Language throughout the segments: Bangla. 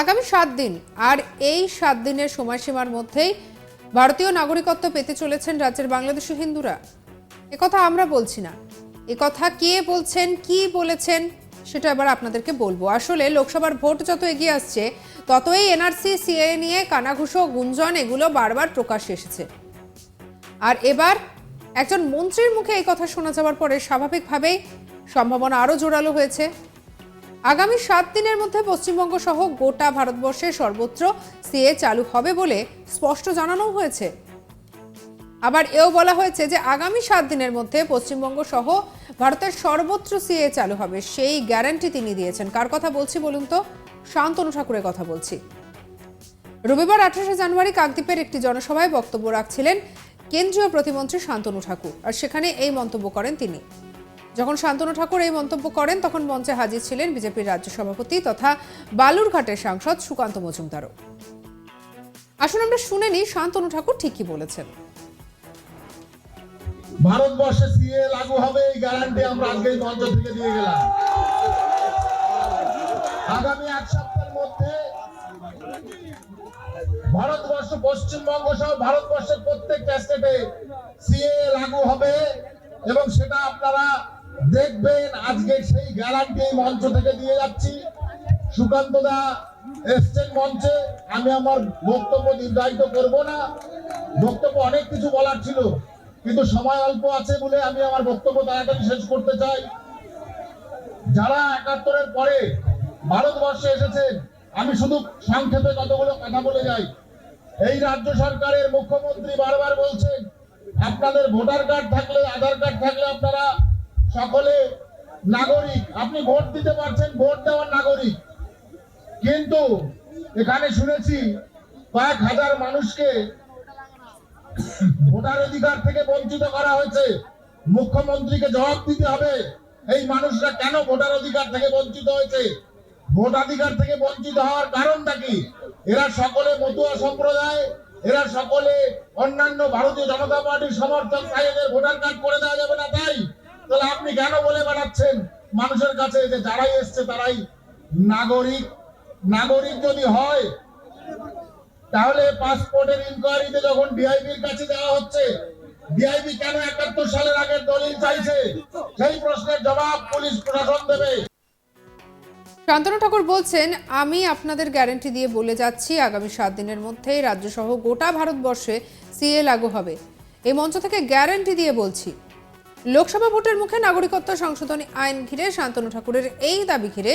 আগামী সাত দিন আর এই সাত দিনের সময়সীমার মধ্যেই ভারতীয় নাগরিকত্ব পেতে চলেছেন রাজ্যের বাংলাদেশি হিন্দুরা। একথা আমরা বলছি না। একথা কে বলছেন, কি বলেছেন, সেটা এবার আপনাদেরকে বলব। আসলে লোকসভার ভোট যত এগিয়ে আসছে, ততই এনআরসি সিএ নিয়ে কানাঘুষো, গুঞ্জন এগুলো বারবার প্রকাশ্যে এসেছে। আর এবার একজন মন্ত্রীর মুখে এই কথা শোনা যাওয়ার পরে স্বাভাবিকভাবেই সম্ভাবনা আরও জোরালো হয়েছে। আগামী সাত দিনের মধ্যে পশ্চিমবঙ্গ সহ গোটা ভারতবর্ষে সর্বত্র সিএ চালু হবে বলে স্পষ্ট জানানো হয়েছে। আবার এও বলা হয়েছে যে আগামী সাত দিনের মধ্যে পশ্চিমবঙ্গ সহ ভারতের সর্বত্র সিএ চালু হবে, সেই গ্যারান্টি তিনি দিয়েছেন। কার কথা বলছি বলুন তো? শান্তনু ঠাকুরের কথা বলছি। রবিবার আঠাশে জানুয়ারি কাকদ্বীপের একটি জনসভায় বক্তব্য রাখছিলেন কেন্দ্রীয় প্রতিমন্ত্রী শান্তনু ঠাকুর, আর সেখানে এই মন্তব্য করেন তিনি। যখন শান্তনু ঠাকুর এই মন্তব্য করেন, তখন মঞ্চে হাজির ছিলেন বিজেপির রাজ্য সভাপতি তথা বালুরঘাটের সাংসদ সুকান্ত মজুমদারও। আসুন আমরা শুনে নিই শান্তনু ঠাকুর ঠিকই বলেছেন। ভারতবর্ষে সিএ লাগু হবে, এই গ্যারান্টি আমরা আজকেই মঞ্চ থেকে দিয়ে গেলাম। আগামী এক সপ্তাহের মধ্যে ভারতবর্ষ, পশ্চিমবঙ্গ সহ ভারতবর্ষের প্রত্যেকটা স্টেটে সিএ লাগু হবে এবং সেটা দেখবেন আজকে সেই গ্যারান্টি মঞ্চ থেকে দিয়ে যাচ্ছি। সুকান্ত দা এসছেন মঞ্চে। আমি আমার বক্তব্য নির্ধারিত করব না। বক্তব্য অনেক কিছু বলার ছিল, কিন্তু সময় অল্প আছে বলে আমি আমার বক্তব্য তাড়াতাড়ি শেষ করতে চাই। যারা একাত্তরের পরে ভারতবর্ষে এসেছেন, আমি শুধু সংক্ষেপে কতগুলো কথা বলে যাই। এই রাজ্য সরকারের মুখ্যমন্ত্রী বারবার বলছেন, আপনাদের ভোটার কার্ড থাকলে, আধার কার্ড থাকলে আপনারা সকলে নাগরিক, আপনি ভোট দিতে পারছেন, ভোট দেওয়ার নাগরিক। কিন্তু এখানে শুনেছি কয়েক হাজার মানুষকে ভোটার অধিকার থেকে বঞ্চিত করা হয়েছে। মুখ্যমন্ত্রীকে জবাব দিতে হবে, এই মানুষরা কেন ভোটার অধিকার থেকে বঞ্চিত হয়েছে? ভোটাধিকার থেকে বঞ্চিত হওয়ার কারণটা কি? এরা সকলে মতুয়া সম্প্রদায়, এরা সকলে অন্যান্য ভারতীয় জনতা পার্টির সমর্থক, তাই এদের ভোটার কার্ড করে দেওয়া যাবে না, তাই? তাহলে আপনি কেন বলে বেড়াচ্ছেন? মানুষের কাছে যে যারাই এসছে, তারাই নাগরিক। নাগরিক যদি হয়, তাহলে পাসপোর্টের ইনকোয়ারিতে যখন ডিআইবির কাছে দেওয়া হচ্ছে ডিআইবি কেন একাত্তর সালের আগের দলিল চাইছে? সেই প্রশ্নের জবাব পুলিশ প্রশাসন দেবে। শান্তনু ঠাকুর বলছেন, আমি আপনাদের গ্যারেন্টি দিয়ে বলে যাচ্ছি, আগামী সাত দিনের মধ্যেই রাজ্যসহ গোটা ভারতবর্ষে সিএ লাগু হবে। এই মঞ্চ থেকে গ্যারান্টি দিয়ে বলছি লোকসভা ভোটের মুখে নাগরিকত্ব সংশোধনী আইন ঘিরে শান্তনু ঠাকুরের এই দাবি ঘিরে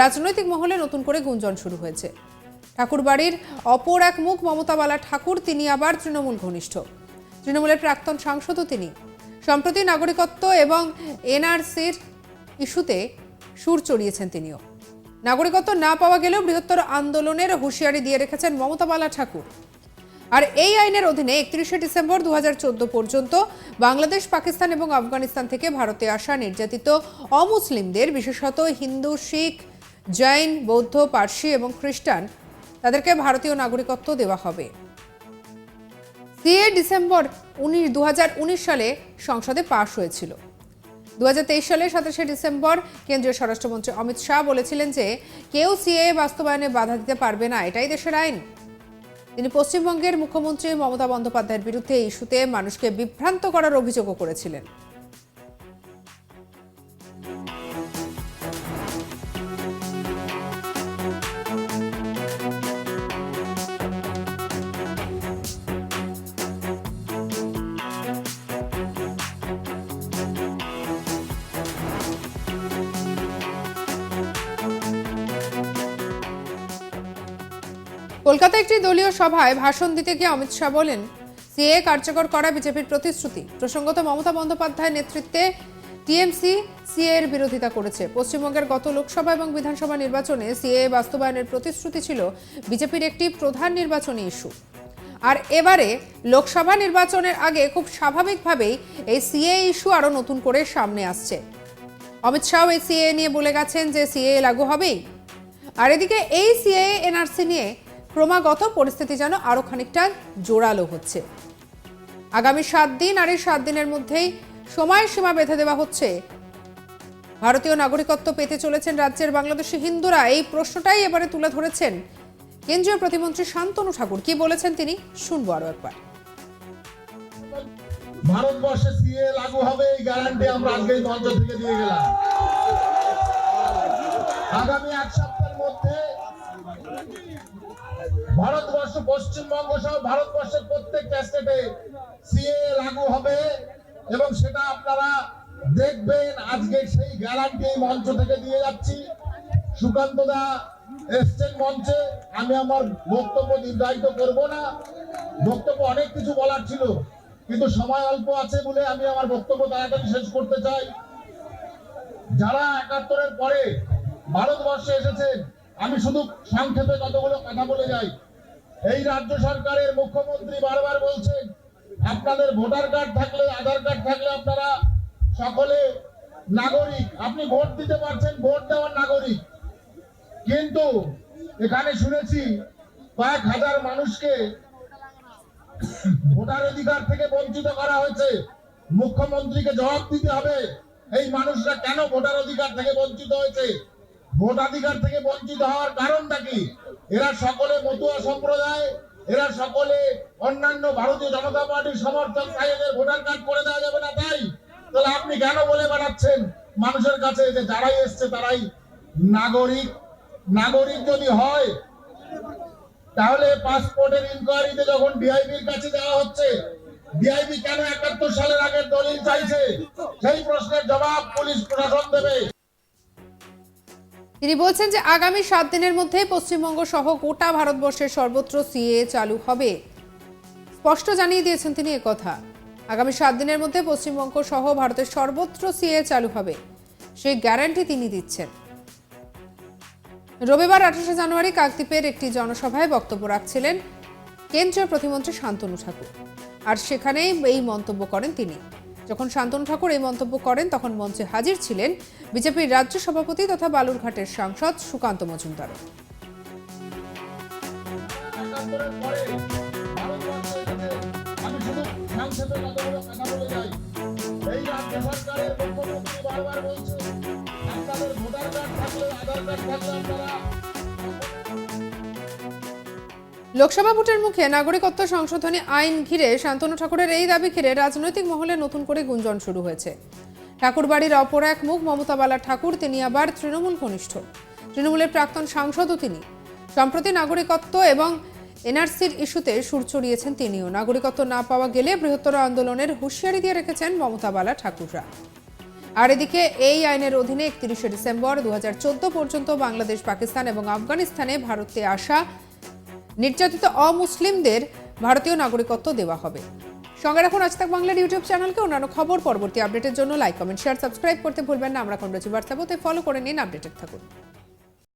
রাজনৈতিক মহলে নতুন করে গুঞ্জন শুরু হয়েছে। ঠাকুর বাড়ির অপর এক মুখ মমতা বালা ঠাকুর, তিনি আবার তৃণমূল ঘনিষ্ঠ। তৃণমূলের প্রাক্তন সাংসদও তিনি। সম্প্রতি নাগরিকত্ব এবং এনআরসির ইস্যুতে সুর চড়িয়েছেন তিনিও। নাগরিকত্ব না পাওয়া গেলেও বৃহত্তর আন্দোলনের হুঁশিয়ারি দিয়ে রেখেছেন মমতা বালা ঠাকুর। আর এই আইনের অধীনে একত্রিশে ডিসেম্বর দু হাজার চোদ্দ পর্যন্ত বাংলাদেশ, পাকিস্তান এবং আফগানিস্তান থেকে ভারতে আসা নির্যাতিত অমুসলিমদের, বিশেষত হিন্দু, শিখ, জৈন, বৌদ্ধ, পার্সি এবং খ্রিস্টান, তাদেরকে ভারতীয় নাগরিকত্ব দেওয়া হবে। সিএ ডিসেম্বর উনিশ দু সালে সংসদে পাশ হয়েছিল। দু হাজার তেইশ সালে সাতাশে ডিসেম্বর কেন্দ্রীয় স্বরাষ্ট্রমন্ত্রী অমিত শাহ বলেছিলেন যে, কেউ সিএ বাস্তবায়নে বাধা দিতে পারবে না, এটাই দেশের আইন। তিনি পশ্চিমবঙ্গের মুখ্যমন্ত্রী মমতা বন্দ্যোপাধ্যায়ের বিরুদ্ধে ইস্যুতে মানুষকে বিভ্রান্ত করার অভিযোগও করেছিলেন। কলকাতায় একটি দলীয় সভায় ভাষণ দিতে গিয়ে অমিত শাহ বলেন, সিএ কার্যকর করা বিজেপির প্রতিশ্রুতি। প্রসঙ্গত মমতা বন্দ্যোপাধ্যায়ের নেতৃত্বে টিএমসি সিএ এর বিরোধিতা করেছে। পশ্চিমবঙ্গের গত লোকসভা এবং বিধানসভা নির্বাচনে সিএ বাস্তবায়নের প্রতিশ্রুতি ছিল বিজেপির একটি প্রধান নির্বাচনী ইস্যু। আর এবারে লোকসভা নির্বাচনের আগে খুব স্বাভাবিকভাবেই এই সিএ ইস্যু আরও নতুন করে সামনে আসছে। অমিত শাহ এই সিএ নিয়ে বলে গেছেন যে সিএ লাগু হবেই। আর এদিকে এই সিএ এনআরসি নিয়ে ক্রমাগত পরিস্থিতি যেন আরও খানিকটা জোরালো হচ্ছে। আগামী সাত দিন আর এই সাত দিনের মধ্যেই সময়সীমা বেঁধে দেওয়া হচ্ছে। ভারতীয় নাগরিকত্ব পেতে চলেছেন রাজ্যের বাংলাদেশি হিন্দুরা। এই প্রশ্নটাই এবারে তুলে ধরেছেন কেন্দ্রীয় প্রতিমন্ত্রী শান্তনু ঠাকুর। কি বলেছেন তিনি? শুনব আরও একবার। ভারতবর্ষে সিএ লাগু হবে, এই গ্যারান্টি আমরা আজকে এই মঞ্চ থেকে দিয়ে গেলাম। আগামী এক সপ্তাহের মধ্যে ভারতবর্ষ, পশ্চিমবঙ্গ সহ ভারতবর্ষের প্রত্যেকটা স্টেটে সিএ লাগু হবে এবং সেটা আপনারা দেখবেন। আজকে সেই গ্যারান্টি মঞ্চ থেকে দিয়ে যাচ্ছি। সুকান্ত দা এসছেন মঞ্চে। আমি আমার বক্তব্য নির্ধারিত করব না। বক্তব্য অনেক কিছু বলার ছিল, কিন্তু সময় অল্প আছে বলে আমি আমার বক্তব্য তাড়াতাড়ি শেষ করতে চাই। যারা একাত্তরের পরে ভারতবর্ষে এসেছেন আমি শুধু সংক্ষেপে কতগুলো কথা বলে যাই। এই রাজ্য সরকারের মুখ্যমন্ত্রী বারবার বলছেন, আপনাদের ভোটার কার্ড থাকলে, আধার কার্ড থাকলে আপনারা সকলে নাগরিক। আপনি ভোট দিতে পারছেন, ভোট দেওয়ার নাগরিক। কিন্তু এখানে শুনেছি কয়েক হাজার মানুষকে ভোটার অধিকার থেকে বঞ্চিত করা হয়েছে। মুখ্যমন্ত্রীকে জবাব দিতে হবে, এই মানুষরা কেন ভোটার অধিকার থেকে বঞ্চিত হয়েছে? ভোটাধিকার থেকে বঞ্চিত হওয়ার কারণটা কি? এরা সকলে মতুয়া সম্প্রদায়, এরা সকলে অন্যান্য ভারতীয় জনতা পার্টির সমর্থক তাই এদের ভোটার কার্ড করে দেওয়া যাবে না তাই? তাহলে আপনি কেন বলে বেড়াচ্ছেন মানুষের কাছে যে যারাই এসছে তারাই নাগরিক? নাগরিক যদি হয়, তাহলে পাসপোর্টের ইনকোয়ারিতে যখন ডিআইবির কাছে দেওয়া হচ্ছে ডিআইবি কেন একাত্তর সালের আগের দলিল চাইছে? সেই প্রশ্নের জবাব পুলিশ প্রশাসন দেবে। তিনি বলছেন যে আগামী সাত দিনের মধ্যে পশ্চিমবঙ্গ সহ গোটা ভারতবর্ষের সর্বত্র সিএ চালু হবে। স্পষ্ট জানিয়ে দিয়েছেন তিনি কথা আগামী সাত দিনের মধ্যে পশ্চিমবঙ্গ সহ ভারতের সর্বত্র সিএ চালু হবে, সেই গ্যারান্টি তিনি দিচ্ছেন। রবিবার আঠাশে জানুয়ারি কাকদ্বীপের একটি জনসভায় বক্তব্য রাখছিলেন কেন্দ্রীয় প্রতিমন্ত্রী শান্তনু ঠাকুর। আর সেখানেই এই মন্তব্য করেন তিনি। যখন শান্তনু ঠাকুর এই মন্তব্য করেন, তখন মঞ্চে হাজির ছিলেন বিজেপির রাজ্য সভাপতি তথা বালুরঘাটের সাংসদ সুকান্ত একাত্তরের লোকসভা ভোটের মুখে নাগরিকত্ব সংশোধনী আইন ঘিরে শান্তনু ঠাকুরের এই দাবি ঘিরে রাজনৈতিক মহলে নতুন করে গুঞ্জন শুরু হয়েছে। ঠাকুরবাড়ির অপর এক মুখ মমতা বালা ঠাকুর, তিনি আবার তৃণমূল ঘনিষ্ঠ তৃণমূলের প্রাক্তন সাংসদও তিনি। সম্প্রতি নাগরিকত্ব এবং এনআরসির ইস্যুতে সুর চড়িয়েছেন তিনিও। নাগরিকত্ব না পাওয়া গেলে বৃহত্তর আন্দোলনের হুঁশিয়ারি দিয়ে রেখেছেন মমতা বালা ঠাকুররা। আর এদিকে এই আইনের অধীনে একত্রিশে ডিসেম্বর দু হাজার চোদ্দ পর্যন্ত বাংলাদেশ, পাকিস্তান এবং আফগানিস্তানে ভারতে আসা নির্যাতিত অমুসলিমদের ভারতীয় নাগরিকত্ব দেওয়া হবে। সঙ্গে রাখুন আজ তাক বাংলার ইউটিউব চ্যানেলকে। অন্যান্য খবর, পরবর্তী আপডেটের জন্য লাইক, কমেন্ট, শেয়ার, সাবস্ক্রাইব করতে ভুলবেন না। আমরা রয়েছি হোয়াটসঅ্যাপতে ফলো করে নিন, আপডেটেড থাকুন।